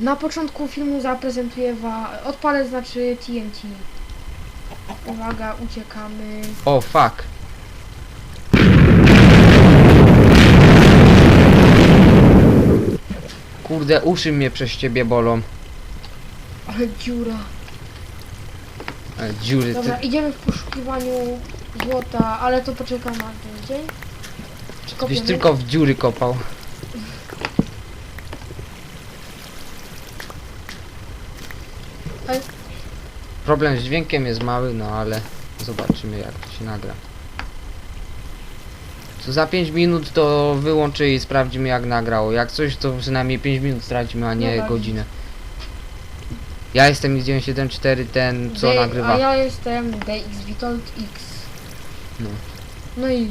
Na początku filmu zaprezentuję wam... Odpalę znaczy TNT. Uwaga, uciekamy. O, fuck. Kurde, uszy mnie przez ciebie bolą. Ale dziura. E, dziury, ty... Dobra, idziemy w poszukiwaniu złota, ale to poczekam na ten dzień. Czy Byś tylko w dziury kopał. Ej. Problem z dźwiękiem jest mały, no ale zobaczymy jak to się nagra. Co za 5 minut to wyłączy i sprawdzimy jak nagrało. Jak coś to przynajmniej 5 minut stracimy, a nie Dobra. godzinę. Ja jestem X974, ten co D- nagrywa. A ja jestem DX Vitold X. No. No i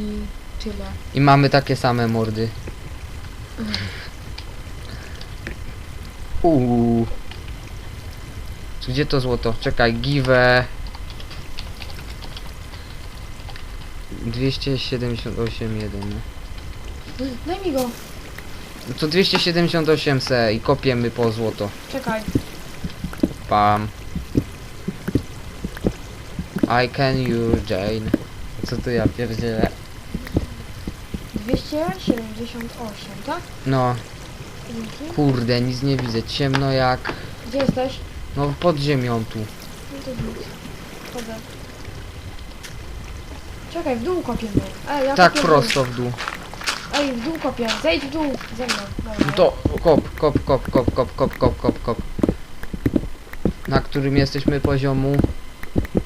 tyle. I mamy takie same mordy. Uuu. Gdzie to złoto? Czekaj, give. 278,1. no. Daj mi go. To 278 se i kopiemy po złoto. Czekaj. Pam. I can you Jane. Co to ja pierdzielę? 278, tak? No, Dzięki. kurde, nic nie widzę. Ciemno jak... Gdzie jesteś? No pod ziemią tu. No to nic. Chodzę. Czekaj, w dół kopiemy. Ej, ja Tak kopię w prosto w dół. Dół. Ej, w dół kopię. Zejdź w dół. Ze mną. Dobra. No to kop, kop, kop, kop, kop, kop, kop, kop, kop. Na którym jesteśmy poziomu?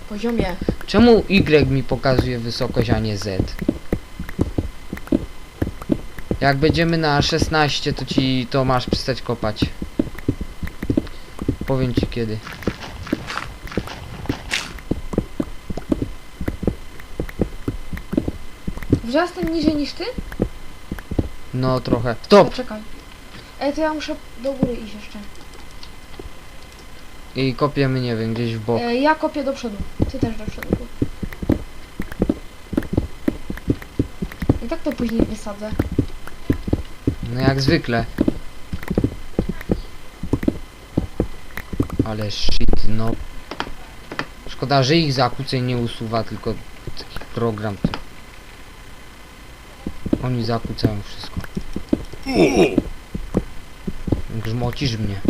poziomie. Czemu Y mi pokazuje wysokość, a nie Z? Jak będziemy na 16, to ci to masz przestać kopać. Powiem ci kiedy. Wzrastem niżej niż ty? No trochę. Stop! Poczekaj. Ej, to ja muszę do góry iść jeszcze. I kopiemy, nie wiem, gdzieś w bok. E, ja kopię do przodu. Ty też do przodu. I tak to później wysadzę. No jak zwykle. Ale shit, no. Szkoda, że ich zakłóceń nie usuwa, tylko taki program. To... Oni zakłócają wszystko. Grzmocisz mnie.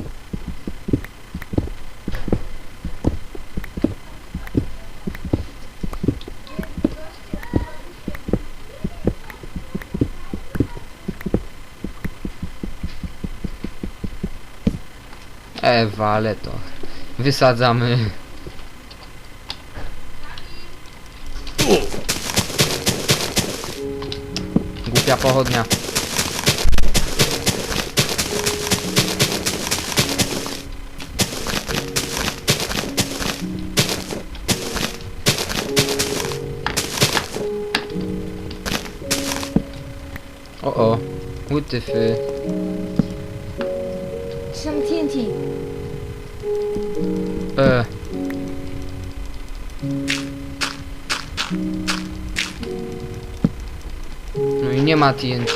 Ewa, ale to. Wysadzamy. Głupia pochodnia. O o, łytyfy. Sam No i nie ma TNT.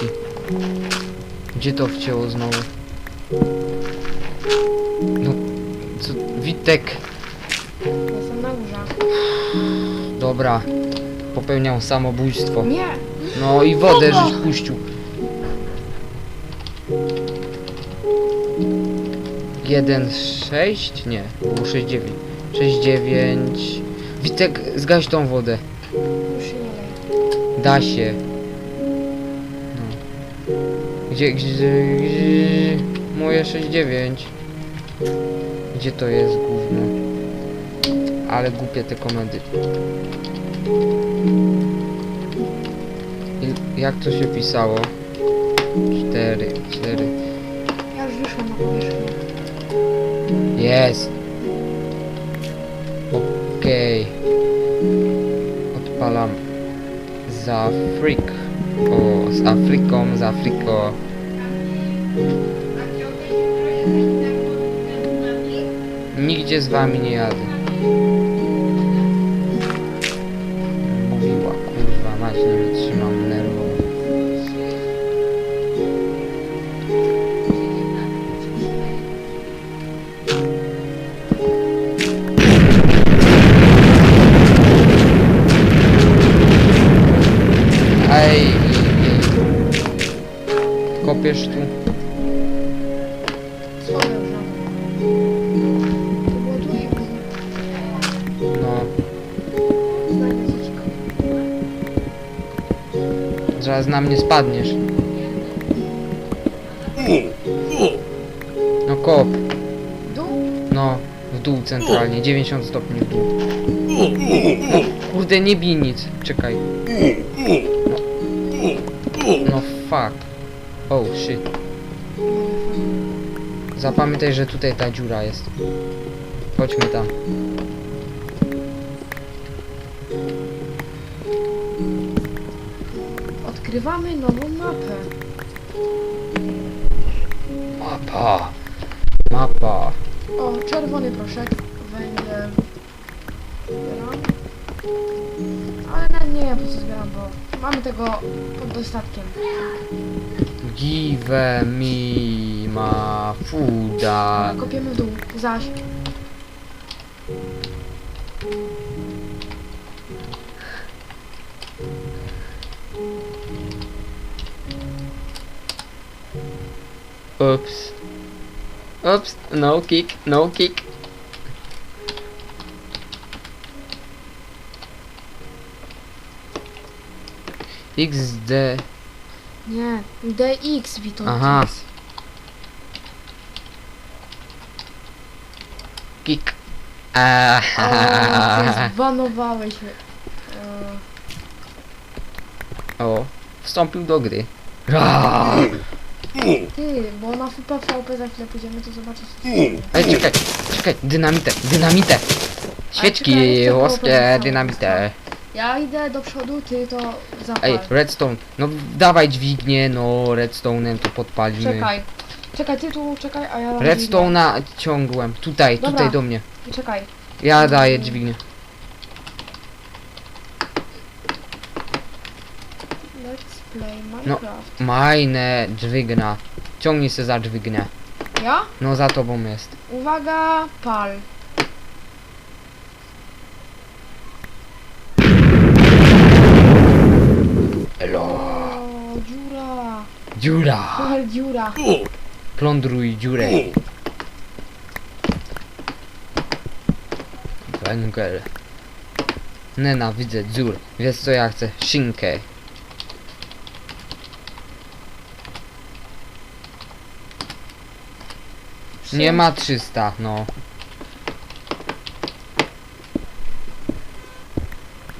Gdzie to wcięło znowu? No, co, Witek, Jestem na górze. dobra, popełniał samobójstwo. Nie! No i wodę żeś puścił. Jeden sześć? Nie, było sześć dziewięć. Sześć dziewięć. Witek, zgaś tą wodę. Da się. No. Gdzie, gdzie, gdzie moje 6-9? Gdzie to jest gówno? Ale głupie te komendy. Il, jak to się pisało? 4, 4. Ja już wyszłam na powierzchnię. Jest. Okej. Odpalam. Z Afryk. O, z Afryką, z Afryką. Nigdzie z wami nie jadę. Mówiła, kurwa, mać nie wytrzymam kopiesz tu? No, zaraz na mnie spadniesz. No kop, no, w dół centralnie, 90 stopni w dół. Kurde, nie bij nic, czekaj. No, no fuck. Oh shit. Zapamiętaj, że tutaj ta dziura jest. Chodźmy tam. Odkrywamy nową mapę. Mapa. Mapa. O, czerwony proszek. Węgiel. Zbieram. Ale nawet nie wiem po co zbieram, bo mamy tego pod dostatkiem. Give me ma fooda. Kopiemy w dół. Zaś. Oops. Oops. No kick. No kick. XD. Nie. DX, Witold. Aha. O, Aaaa. zbanowałeś mnie. O, wstąpił do gry. Ty, bo na FPVP za chwilę pójdziemy, to zobaczysz. co się dzieje. Ej, czekaj, czekaj, dynamite, dynamite. Świeczki, czekaj, jeszcze łoskie, połowę dynamite. Ja idę do przodu, ty to zapal. Ej, redstone, no dawaj dźwignię, no redstone'em to podpalimy. Czekaj. Czekaj, ty tu czekaj, a ja... Redstone'a ciągłem, tutaj, Dobra. tutaj do mnie. dźwignię. Czekaj. Ja daję dźwignię. Let's play No. Minecraft. Majne dźwigna. Ciągnij się za dźwignię. Ja? No za tobą jest. Uwaga, pal. Elo. O, dziura. Dziura. Dziura. Plądruj dziurę. Węgiel. Nienawidzę dziur. Wiesz co ja chcę? Szynkę. Nie ma 300, no.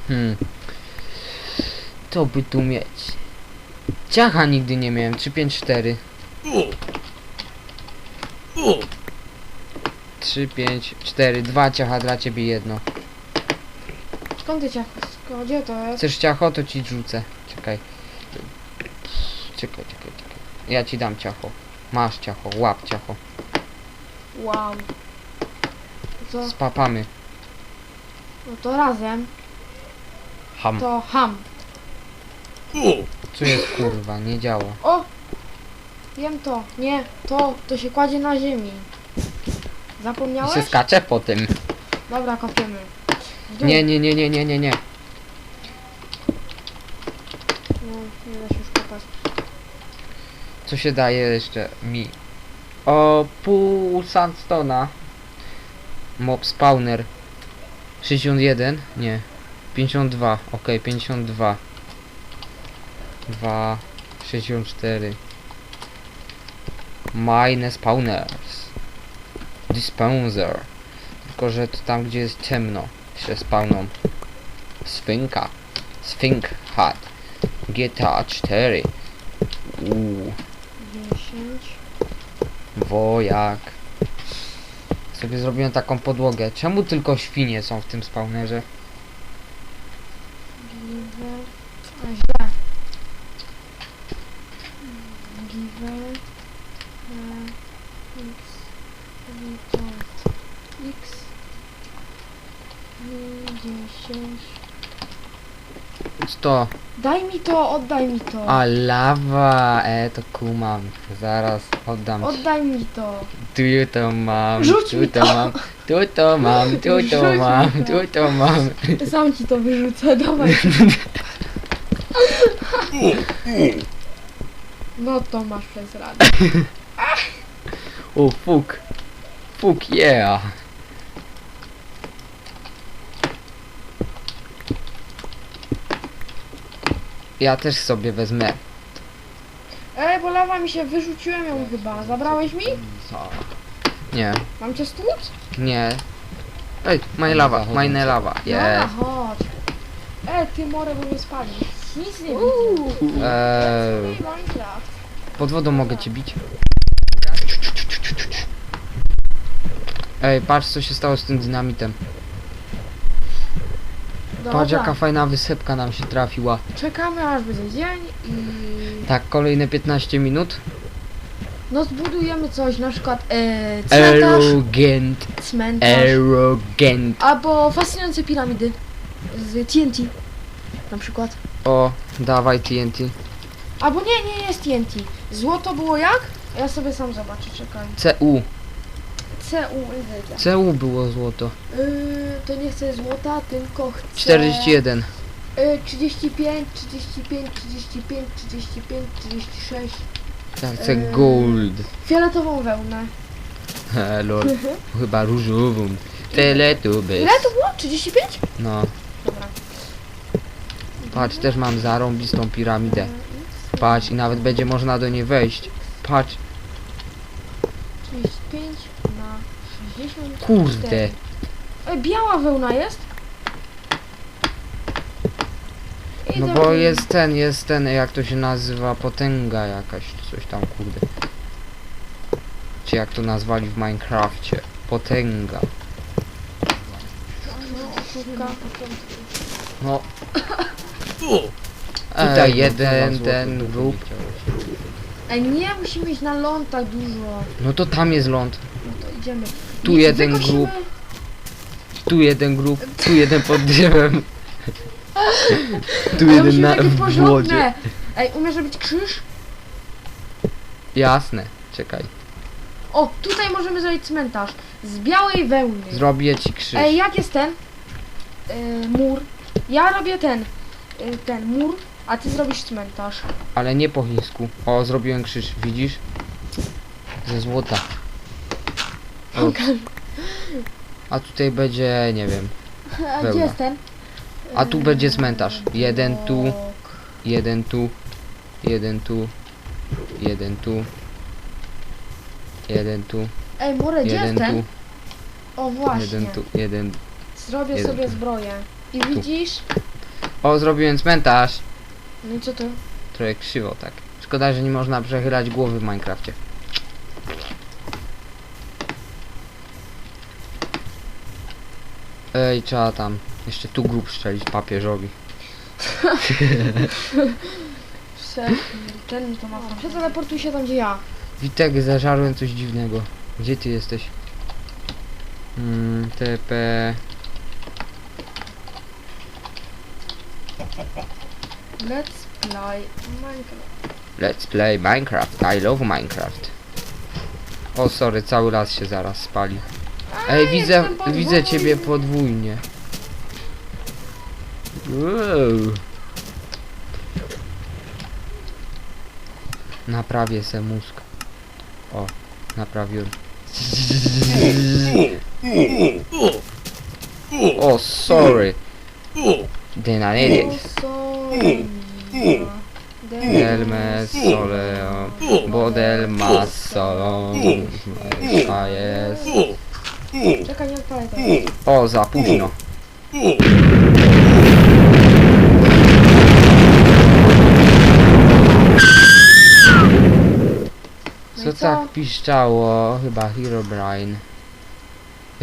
Hmm. To by tu mieć. Ciacha nigdy nie miałem. 354. 3, 5, 4, 2 ciacha dla ciebie jedno. Skąd ty ciacho? Skąd, gdzie to jest? Chcesz ciacho, to ci rzucę. Czekaj. Czekaj, czekaj, czekaj. Ja ci dam ciacho. Masz ciacho, łap ciacho. Wow. To, Spapamy. no to razem. Ham. To ham. Co jest kurwa, nie działa. O! Wiem to. Nie, to, to się kładzie na ziemi. I Zapomniałeś? się skacze po tym. Dobra, kopiemy. W dół. Nie, nie, nie, nie, nie, nie, nie. No, nie da się już kopać. Co się daje jeszcze mi? O, pół sandstona. Mob spawner. 61? Nie. 52. Ok, 52. 2, 64. Mine spawners. Dispenser. Tylko, że to tam, gdzie jest ciemno, się spawną. Sfinka. Sfink hat. GTA 4. Uuu. 10. Wojak. Sobie zrobiłem taką podłogę. Czemu tylko świnie są w tym spawnerze? Giver. E, X. Retort. X. 10. 100. Daj mi to, oddaj mi to. A lawa, e to kumam. Zaraz oddam ci. Oddaj mi to. Tu to mam, Rzuć tu mi to to. mam, tu to mam, tu to Rzuć mi mam, to. tu to mam. Sam ci to wyrzucę, dawaj. No to masz przez radę. O, fuk. Fuk, yeah. Ja też sobie wezmę. Ej, bo lawa mi się wyrzuciłem ją chyba. Zabrałeś mi? Nie, Mam cię stłuc? nie. Ej, my lawa, my lawa. Dobra, Jest. chodź. Ej, ty more, bo mnie spali. Nic nie widzę. Eee, Ej, Minecraft. Pod wodą mogę cię bić. Ej, patrz co się stało z tym dynamitem. Patrz jaka fajna wysepka nam się trafiła. czekamy aż będzie dzień i... Tak, kolejne 15 minut. No zbudujemy coś, na przykład e, cmentarz, Arrogant, cmentarz, arrogant. albo fascynujące piramidy z TNT na przykład. O, dawaj TNT. Albo nie, nie jest TNT. Złoto było jak? Ja sobie sam zobaczę, czekaj. CU. CUNZ. CU było złoto. Yy, to nie chcę złota, tylko chcę... 41. Yy, 35, 35, 35, 35, 36. Ja chcę Eee. gold. Fioletową wełnę. He, lol. Chyba różową. Teletubbies. Ile to było? 35? No, Dobra. patrz, też mam zarąbistą piramidę. Patrz, i nawet będzie można do niej wejść. Patrz, 35 na 60. kurde. Ej, biała wełna jest? No bo jest ten, jest ten, jak to się nazywa, potęga jakaś, coś tam, kurde. Czy jak to nazwali w Minecrafcie. Potęga. No. No. Tutaj jeden, ten grób. Ej, nie, musimy iść na ląd tak dużo. No to tam jest ląd. No to idziemy. Tu Nie, jeden wykosimy- grób. Tu jeden grób, tu jeden pod drzewem. Tu Ale jeden musimy na, takie w wodzie. porządne. Ej, umiesz robić krzyż? Jasne, czekaj. O, tutaj możemy zrobić cmentarz. Z białej wełny. Zrobię ci krzyż. Ej, jak jest ten? Yy, mur. Ja robię ten. Yy, ten mur, a ty zrobisz cmentarz. Ale nie po chińsku. O, zrobiłem krzyż, widzisz? Ze złota. O, a tutaj będzie, nie wiem, A gdzie Wełna. jest ten? A tu będzie cmentarz. Jeden tu. Jeden tu, jeden tu, jeden tu, jeden tu, Ej, Mure, gdzie jeden jest ten? tu, O, właśnie. jeden tu, jeden. Zrobię jeden sobie tu. zbroję. I widzisz? O, zrobiłem cmentarz. No i co to? Trochę krzywo, tak. Szkoda, że nie można przechylać głowy w Minecrafcie. Ej, trzeba tam jeszcze tu grób strzelić papieżowi. Ten to ma. Przeteleportuj się tam, gdzie ja. Witek, zażarłem coś dziwnego. Gdzie ty jesteś? Mm, TP... Let's play Minecraft. Let's play Minecraft. I love Minecraft. O, sorry, cały las się zaraz spali. Ej, widzę, jestem podwójny. widzę ciebie podwójnie. Wow. Naprawię se mózg. O, naprawiłem. O, sorry. Then I did it. Del soleo, bo del ma solo. A jest. Czekaj, nie odpalaj tego. O, za późno. No Co tak piszczało? Chyba Herobrine.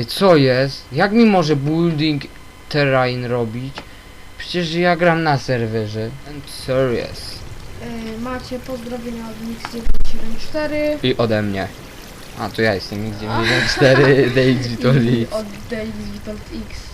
Co jest? Jak mi może building terrain robić? Przecież ja gram na serwerze. I'm serious. Yy, macie pozdrowienia od Mix974 I ode mnie. A, to ja jestem X94 DX Vitoli. od Vitold X.